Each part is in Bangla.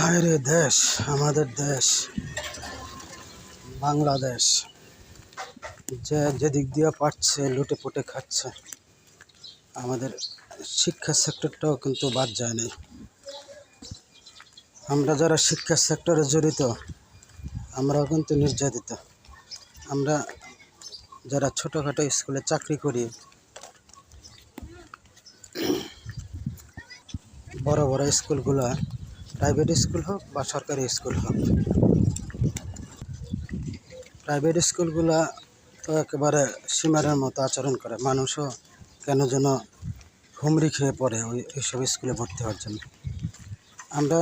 হায় রে দেশ, আমাদের দেশ, বাংলাদেশ, যে যেদিক দিয়ে পাচ্ছে লুটে পুটে খাচ্ছে, আমাদের শিক্ষা সেক্টরটাও কিন্তু বাদ যায় নাই। আমরা যারা শিক্ষা সেক্টরে জড়িত, আমরাও কিন্তু নির্যাতিত। আমরা যারা ছোটোখাটো স্কুলে চাকরি করি, বড় বড় স্কুলগুলো প্রাইভেট স্কুল হোক বা সরকারি স্কুল হোক। প্রাইভেট স্কুলগুলো তো একেবারে সীমারের মতো আচরণ করে। মানুষও কেন যেন হুমড়ি খেয়ে পড়ে ওই এইসব স্কুলে ভর্তি হওয়ার জন্য। আমরা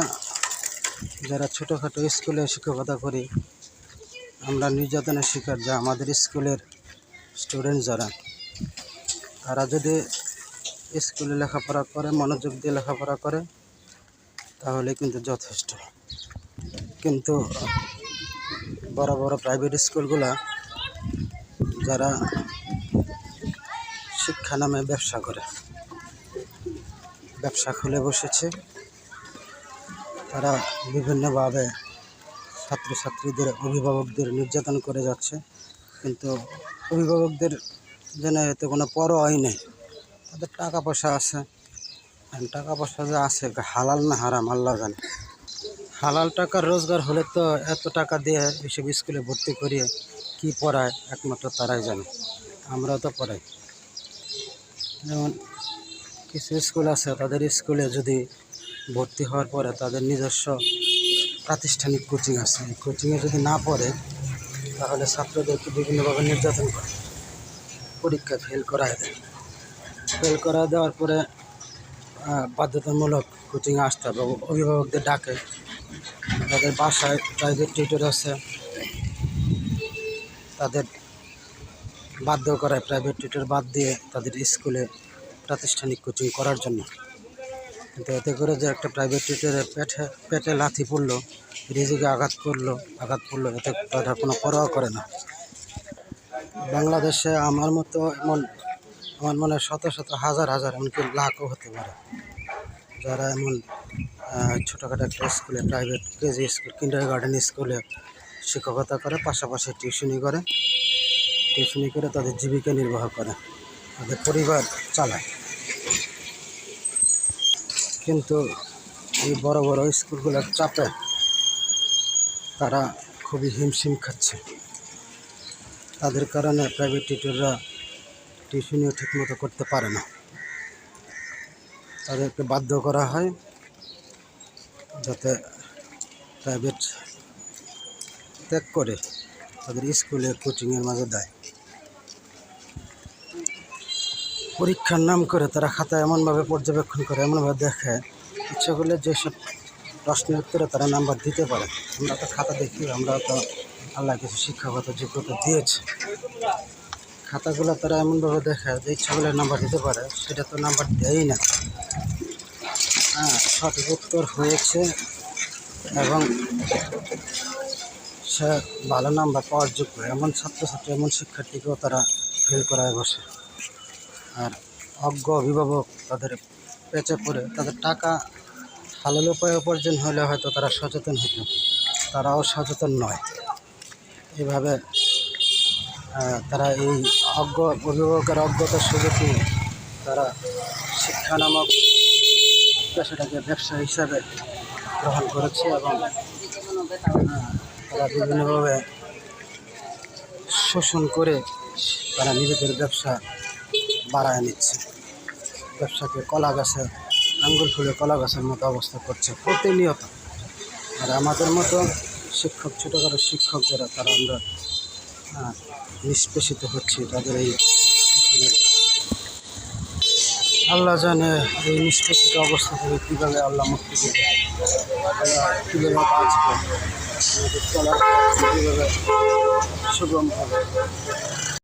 যারা ছোটোখাটো স্কুলে শিক্ষকতা করি, আমরা নির্যাতনের শিকার যা আমাদের স্কুলের স্টুডেন্ট যারা, তারা যদি স্কুলে লেখাপড়া করে, মনোযোগ দিয়ে লেখাপড়া করে তাহলে কিন্তু যথেষ্ট। কিন্তু বড় বড় প্রাইভেট স্কুলগুলা যারা শিক্ষা নামে ব্যবসা করে, ব্যবসা খুলে বসেছে, তারা বিভিন্নভাবে ছাত্রছাত্রীদের, অভিভাবকদের নির্যাতন করে যাচ্ছে। কিন্তু অভিভাবকদের যেন এতে কোনো পরোয়াই নেই, তাদের টাকা পয়সা আছে টাকা পয়সা যে আছে, হালাল না হারাম আল্লাহ জানে। হালাল টাকার রোজগার হলে তো এত টাকা দিয়ে এসব স্কুলে ভর্তি করিয়ে কি পড়ায়, একমাত্র তারাই জানে। আমরাও তো পড়াই। যেমন কিছু স্কুল আছে, তাদের স্কুলে যদি ভর্তি হওয়ার পরে তাদের নিজস্ব প্রাতিষ্ঠানিক কোচিং আছে। এই কোচিংয়ে যদি না পড়ে, তাহলে ছাত্রদেরকে বিভিন্নভাবে নির্যাতন করে, পরীক্ষা ফেল করায় দেয়। ফেল করা দেওয়ার পরে বাধ্যতামূলক কোচিংয়ে আসতে হবে অভিভাবকদের ডাকে। তাদের বাসায় প্রাইভেট টিউটর আছে, তাদের বাধ্য করায় প্রাইভেট টিউটর বাদ দিয়ে তাদের স্কুলে প্রাতিষ্ঠানিক কোচিং করার জন্য। কিন্তু এতে করে যে একটা প্রাইভেট টিউটরের পেটে পেটে লাথি পড়ল, রিজিকে আঘাত করল, আঘাত পড়ল এতে তারা কোনো পরোয়া করে না। বাংলাদেশে আমার মতো এমন আমার মনে হয় শত শত হাজার হাজার এমনকি লাখও হতে পারে। যারা এমন ছোটোখাটো একটা স্কুলে private KG school kindergarten স্কুলে শিক্ষকতা করে, পাশাপাশি টিউশনি করে টিউশনি করে তাদের জীবিকা নির্বাহ করে, তাদের পরিবার চালায়। কিন্তু এই বড় বড় স্কুলগুলোর চাপে তারা খুবই হিমশিম খাচ্ছে। তাদের কারণে প্রাইভেট টিউটররা টিউশনিও ঠিকমতো করতে পারে না। তাদেরকে বাধ্য করা হয় যাতে প্রাইভেট ত্যাগ করে তাদের স্কুলে কোচিংয়ের মাঝে দেয়। পরীক্ষার নাম করে তারা খাতা এমনভাবে পর্যবেক্ষণ করে, এমনভাবে দেখে। ইচ্ছে করলে যেসব প্রশ্নের উত্তরে তারা নাম্বার দিতে পারে। আমরা তো খাতা দেখি, আমরা তো আল্লাহ কিছু শিক্ষাগত যোগ্যতা দিয়েছে। খাতাগুলো তারা এমনভাবে দেখে যে ইচ্ছা করলে নাম্বার দিতে পারে সেটা তো নাম্বার দেয়ই না। হ্যাঁ সঠিক উত্তর হয়েছে এবং সে ভালো নাম্বার পাওয়ার যোগ্য এমন ছাত্রছাত্রী এমন শিক্ষার্থীকেও তারা ফেল করায় বসে। আর অজ্ঞ অভিভাবক তাদের পেঁচে পড়ে তাদের টাকা হালাল উপায় উপার্জন হলে হয়তো তারা সচেতন হতো তারাও সচেতন নয়। এইভাবে আহ, তারা এই অজ্ঞ অভিভাবকের অজ্ঞতার সুযোগে তারা শিক্ষা নামক পেশাটাকে ব্যবসা হিসাবে গ্রহণ করেছে এবং তারা বিভিন্নভাবে শোষণ করে তারা নিজেদের ব্যবসা বাড়ায় নিচ্ছে। ব্যবসাকে কলা গাছে আঙ্গুল ফুলে কলা গাছের মতো অবস্থা করছে প্রতিনিয়ত। আর আমাদের মতো শিক্ষক, ছোটোখাটো শিক্ষক যারা, তারা আমরা নিষ্পেষিত হচ্ছে তাদের এই আল্লাহ জানে এই নিষ্পেষিত অবস্থা থেকে কীভাবে আল্লাহ মুক্তি দেবে। কীভাবে বাঁচবে? আমাদের চলার কীভাবে সুগম হবে?